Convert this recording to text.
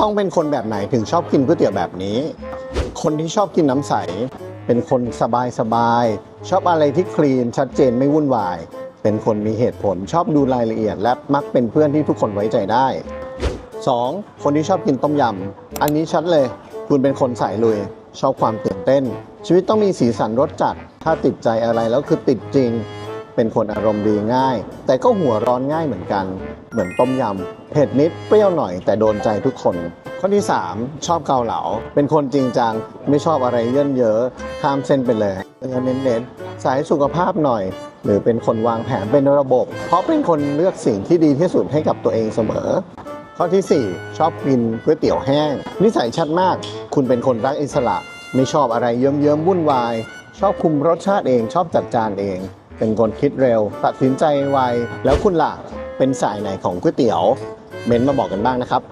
ต้องเป็นคนแบบไหนถึงชอบกินก๋วยเตี๋ยวแบบนี้ คนที่ชอบกินน้ำใส เป็นคนสบายสบาย ชอบอะไรที่คลีนชัดเจนไม่วุ่นวาย เป็นคนมีเหตุผลชอบดูรายละเอียด และมักเป็นเพื่อนที่ทุกคนไว้ใจได้ 2. คนที่ชอบกินต้มยำ อันนี้ชัดเลย คุณเป็นคนสายลุย ชอบความตื่นเต้น ชีวิตต้องมีสีสันรสจัด ถ้าติดใจอะไรแล้วคือติดจริง เป็นคนอารมณ์ดีง่าย แต่ก็หัวร้อนง่ายเหมือนกัน เหมือนต้มยำเผ็ดนิดเปรี้ยวหน่อยแต่โดนใจทุกคน ข้อที่ 3 ชอบเกาเหลา เป็นคนจริงจัง ไม่ชอบอะไรเยินเยอะข้ามเส้นไปเลยเนื้อเน้นสายสุขภาพหน่อย หรือเป็นคนวางแผนเป็นระบบ เพราะเป็นคนเลือกสิ่งที่ดีที่สุดให้กับตัวเองเสมอ ข้อทีสี่4 ชอบกินก๋วยเตี๋ยวแห้ง นิสัยชัดมาก คุณเป็นคนรักอิสระ ไม่ชอบอะไรเยิ้มๆวุ่นวาย ชอบคุมรสชาติเอง ชอบจัดจานเอง เป็นคนคิดเร็ว ตัดสินใจไว แล้วคุณล่ะ เป็นสายไหนของก๋วยเตี๋ยว เม้นต์มาบอกกันบ้างนะครับ